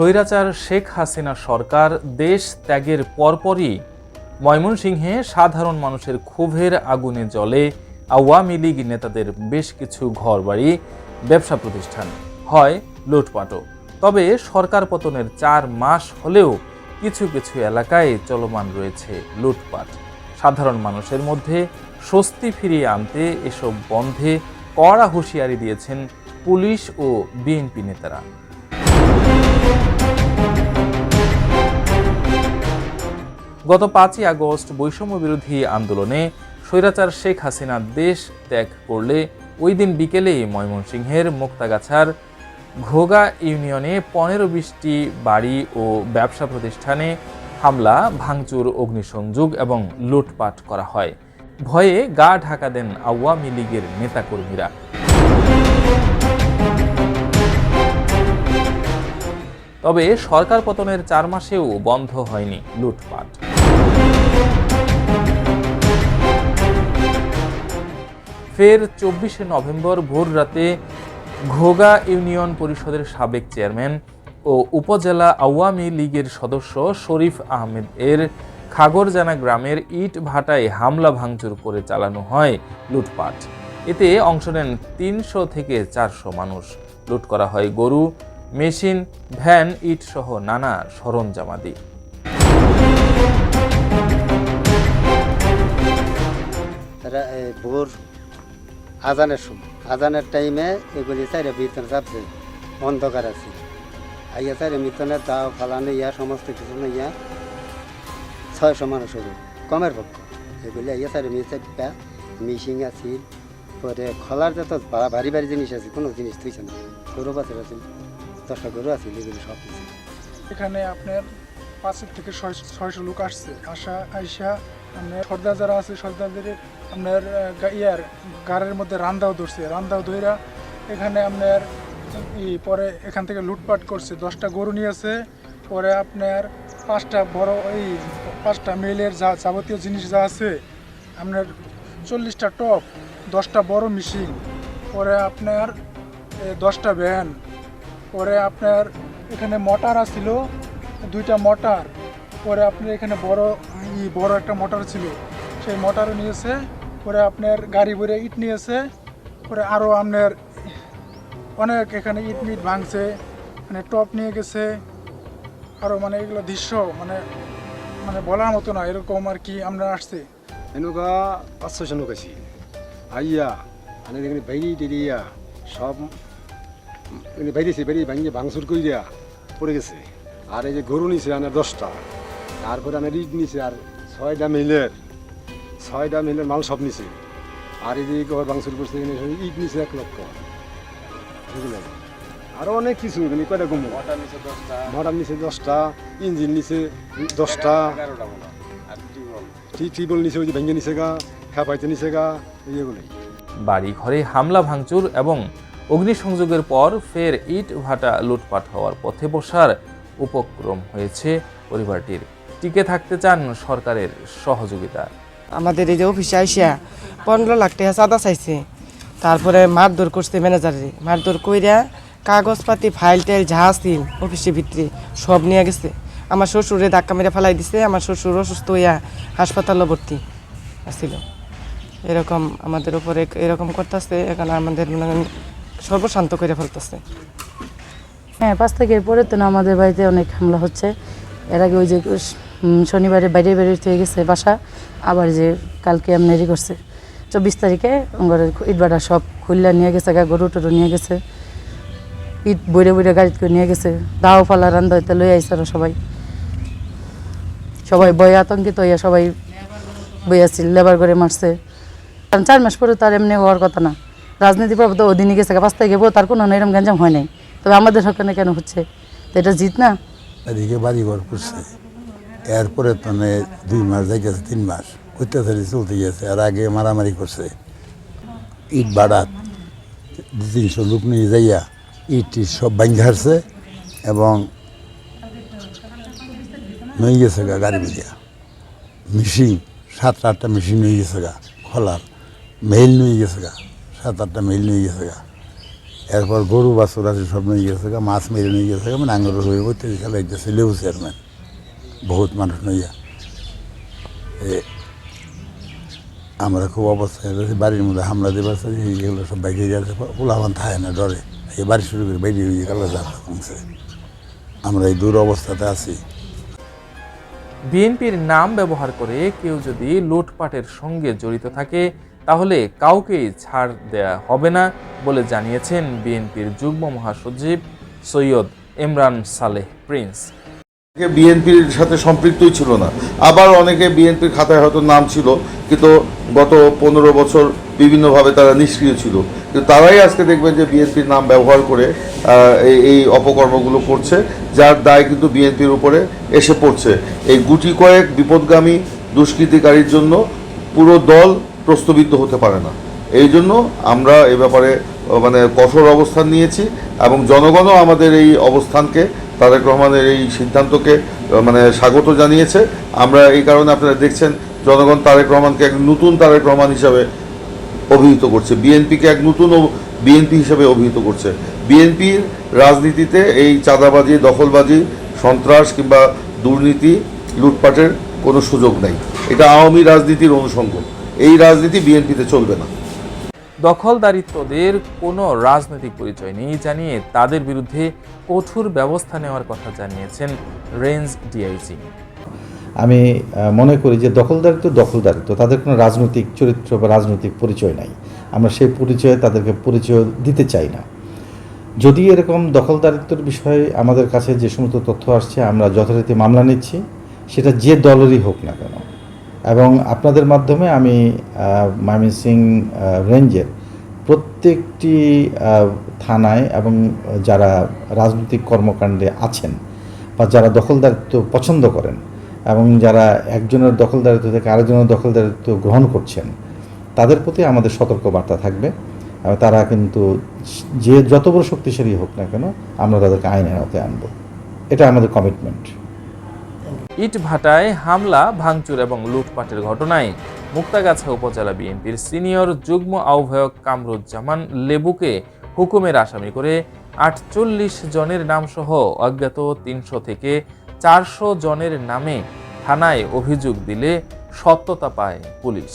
স্বৈরাচার শেখ হাসিনা সরকার দেশ ত্যাগের পরপরই ময়মনসিংহে সাধারণ মানুষের ক্ষোভের আগুনে জ্বলে আওয়ামী লীগ নেতাদের বেশ কিছু ঘরবাড়ি, ব্যবসা প্রতিষ্ঠান হয় লুটপাটও। তবে সরকার পতনের চার মাস হলেও কিছু কিছু এলাকায় চলমান রয়েছে লুটপাট। সাধারণ মানুষের মধ্যে স্বস্তি ফিরিয়ে আনতে এসব বন্ধে কড়া হুঁশিয়ারি দিয়েছেন পুলিশ ও বিএনপি নেতারা। গত পাঁচই আগস্ট বৈষম্য বিরোধী আন্দোলনে স্বৈরাচার শেখ হাসিনা দেশ ত্যাগ করলে ওই দিন বিকেলে ময়মনসিংহের মুক্তাগাছার ঘোগা ইউনিয়নে পনেরো বিশটি বাড়ি ও ব্যবসা প্রতিষ্ঠানে হামলা, ভাঙচুর, অগ্নিসংযোগ এবং লুটপাট করা হয়। ভয়ে গা ঢাকা দেন আওয়ামী লীগের নেতাকর্মীরা। তবে সরকার পতনের চার মাসেও বন্ধ হয়নি লুটপাট। ফের চব্বিশে নভেম্বর ভোর রাতে ঘোগা ইউনিয়ন পরিষদের সাবেক চেয়ারম্যান ও উপজেলা আওয়ামী লীগের সদস্য শরীফ আহমেদ এর খাগরজানা গ্রামের ইট ভাটায় হামলা ভাঙচুর করে চালানো হয় লুটপাট। এতে অংশ নেন তিনশো থেকে চারশো মানুষ। লুট করা হয় গরু, মেশিন, ভ্যান, ইট সহ নানা সরঞ্জামাদি। ভোর আজানের সময়। আজানের টাইমে এগুলি চাইরে বিতন চাপছে অন্ধকার আছে। আইয়া চাইরে মিতনে দাও, ফালানো, ইয়া, সমস্ত কিছু ইয়া, ছয়শো মানুষ হবে কমের পক্ষ। এগুলি আইয়া চাইরে মিশে মিশিং আছিল পরে খোলার যত ভারী ভারী জিনিস আছে, কোনো জিনিস থইছে না। গরু, বাছর আছিল দশটা গরু আছিল এগুলি সব এখানে আপনার পাঁচের থেকে ছয়- ছয়শো লোক আসছে। আসা, আইসা আপনার সর্দার যারা আছে, সর্দারদের আপনার ইয়ার গাড়ির মধ্যে রান্দাও ধরছে। রান্দাও ধইরা এখানে আপনার, ই পরে এখান থেকে লুটপাট করছে। দশটা গরু নিয়েছে পরে আপনার পাঁচটা বড়, এই পাঁচটা মেলের যা যাবতীয় জিনিস যা আছে, আপনার চল্লিশটা টপ, দশটা বড় মেশিন, পরে আপনার দশটা ভ্যান, পরে আপনার এখানে মোটর আছিল, দুইটা মোটর, পরে আপনার এখানে বড় বড় একটা মোটর ছিল। সেই মোটর নিয়েছে পরে আপনার গাড়ি ভরে ইট নিয়েছে পরে আরও আপনার অনেক এখানে ইট মিট ভাঙছে মানে টপ নিয়ে গেছে। আরও মানে এগুলো দৃশ্য মানে মানে বলার মতো না, এরকম আর কি আমরা আসছে। এনেকুৱা পাঁচ ছয়শো লোক আইয়া মানে এখানে বাইরে টেরিয়া সব বাইরেছে বাইরে ভাঙিয়ে ভাঙচুর দিয়া পড়ে গেছে। আর এই যে গরু নিছে আনার দশটা তারপরে আনার ইট নিছে আর ছয়টা মিলের ছয়টা মিলের মাল সব নিছে। আর এই যে ঘর ভাঙচুর করছে ইট নিছে এক লক্ষ। আরও অনেক কিছু এখানে কয়টা কমু মোটর নিছে দশটা। ইঞ্জিন নিছে দশটা। টিবল নিচে ওই যে ভেঙে নিচে গা খেপাইতে নিচে গা এইগুলোই। বাড়ি ঘরে হামলা ভাঙচুর এবং অগ্নিসংযোগের পর ফের ইট ভাটা লুটপাট হওয়ার পথে বসার উপক্রম হয়েছে পরিবারটির। টিকে থাকতে চান সরকারের সহযোগিতা? আমাদের এই যে অফিসে আইসা পনেরো লাখ টাকা চাঁদা চাইছে। তারপরে মারধর করছে ম্যানেজারে। মারধর কইরা কাগজপাতি ফাইল টাইল যা আছিল অফিসের ভিতরে সব নিয়ে গেছে। আমার শ্বশুরে ধাক্কা মেরে ফেলাই দিছে। আমার শ্বশুর অসুস্থ হইয়া হাসপাতালে ভর্তি আসছিল এরকম আমাদের উপরে এরকম করতেছে। এখন আমাদের মনে সর্বশান্ত করে ফেলতেছে। হ্যাঁ পাঁচ তারিখের পরে তো না আমাদের বাড়িতে অনেক হামলা হচ্ছে। এর আগে ওই যে শনিবারে বাইরে বাইরে হয়ে গেছে বাসা, আবার যে কালকে আপনারই করছে। চব্বিশ তারিখে ঘরের ইটবাটা সব খুললা নিয়ে গেছে, গা গরু টরু নিয়ে গেছে। ইট বইরে বইরে গাড়িতে করে নিয়ে গেছে। দাও ফালা রান্দা হইতে লই আইসে আর সবাই। সবাই বই আতঙ্কিত হইয়া সবাই বই আসছিল লেবার করে মারছে। কারণ চার মাস পরে তার এমনি হওয়ার কথা না। রাজনীতি পাবো তো ওদিনই গেছে পাঁচ তারিখে পর তার কোনো এরকম গ্যাঞ্জাম হয় নাই। তবে আমাদের সরকারে কেন হচ্ছে? তো এটা জিত না? এদিকে বাড়িঘর করছে। এরপরে তো নে দুই মাস যাই গেছে তিন মাস। অত্যাচারী চলতে গেছে আর আগে মারামারি করছে। ইট বাড়াত দু তিনশো লোক নিয়ে যাইয়া ইট সব ভাঙ্গে হারছে এবং নই গেছে গা গাড়ি মিলিয়া মেশিন সাত আটটা মেশিন নিয়ে গেছে গা খোলার। মেইল নিয়ে গেছে গা সাত আটটা মেইল নিয়ে গেছে গা। এরপর গরু বাছুর আছে সব নিয়ে গেছে গা, মাছ মেরে নিয়ে গেছে গা, মানে আঙুর হয়ে বলতে লেবু চেয়ারম্যান। বহুত মানুষ নইয়া আমরা খুব অবস্থায় রয়েছি বাড়ির মধ্যে হামলা দেবার এগুলো সব বাইরে যাচ্ছে পোলাবান থাকে না ডরে। এই বাড়ি শুরু করে বাইরে হয়ে গেল আমরা এই দূর অবস্থাতে আছি। বিএনপির নাম ব্যবহার করে কেউ যদি লুটপাটের সঙ্গে জড়িত থাকে, তাহলে কাউকেই ছাড় দেয়া হবে না বলে জানিয়েছেন বিএনপির যুগ্ম মহাসচিব সৈয়দ ইমরান সালেহ প্রিন্স। বিএনপির সাথে সম্পৃক্তই ছিল না। আবার অনেকে বিএনপির খাতায় হয়তো নাম ছিল, কিন্তু গত পনেরো বছর বিভিন্নভাবে তারা নিষ্ক্রিয় ছিল। কিন্তু তারাই আজকে দেখবেন যে বিএনপির নাম ব্যবহার করে এই- অপকর্মগুলো করছে, যার দায় কিন্তু বিএনপির উপরে এসে পড়ছে। এই গুটি কয়েক বিপদগামী দুষ্কৃতিকারীর জন্য পুরো দল প্রস্তবিত হতে পারে না। এই জন্য আমরা এ ব্যাপারে মানে কঠোর অবস্থান নিয়েছি এবং জনগণও আমাদের এই অবস্থানকে তারেক রহমানের এই সিদ্ধান্তকে মানে স্বাগত জানিয়েছে। আমরা এই কারণে আপনারা দেখছেন, জনগণ তারেক রহমানকে এক নতুন তারেক রহমান হিসাবে অভিহিত করছে। বিএনপিকে এক নতুন বিএনপি হিসেবে অভিহিত করছে। বিএনপির রাজনীতিতে এই চাঁদাবাজি, দখলবাজি, সন্ত্রাস কিংবা দুর্নীতি, লুটপাটের কোনো সুযোগ নেই। এটা আওয়ামী রাজনীতির অনুষঙ্গ এই রাজনীতি বিএনপিতে চলবে না। দখলদারিত্বদের কোনো রাজনৈতিক পরিচয় নেই জানিয়ে তাদের বিরুদ্ধে কঠোর ব্যবস্থা নেওয়ার কথা জানিয়েছেন রেঞ্জ ডিআইজি। আমি মনে করি যে দখলদারিত্ব দখলদারিত্ব, তাদের কোনো রাজনৈতিক চরিত্র বা রাজনৈতিক পরিচয় নাই। আমরা সেই পরিচয়ে তাদেরকে পরিচয় দিতে চাই না। যদি এরকম দখলদারিত্বের বিষয়ে আমাদের কাছে যে সমস্ত তথ্য আসছে, আমরা যথারীতি মামলা নিচ্ছি। সেটা যে দলেরই হোক না কেন। এবং আপনাদের মাধ্যমে আমি ময়মনসিং রেঞ্জের প্রত্যেকটি থানায় এবং যারা রাজনৈতিক কর্মকাণ্ডে আছেন বা যারা দখলদারিত্ব পছন্দ করেন এবং যারা একজনের দখলদারিত্ব থেকে আরেকজনের দখলদারিত্ব গ্রহণ করছেন, তাদের প্রতি আমাদের সতর্ক বার্তা থাকবে তারা কিন্তু যে যত বড় শক্তিশালী হোক না কেন, আমরা তাদেরকে আইনের আওতায় আনব। এটা আমাদের কমিটমেন্ট ইট ভাটায় হামলা, ভাঙচুর এবং লুটপাটের ঘটনায় মুক্তাগাছা উপজেলা বিএনপির সিনিয়র যুগ্ম আহ্বায়ক কামরুজ্জামান লেবুকে হুকুমের আসামি করে আটচল্লিশ জনের নামসহ অজ্ঞাত তিনশো থেকে চারশো জনের নামে থানায় অভিযোগ দিলে সত্যতা পায় পুলিশ।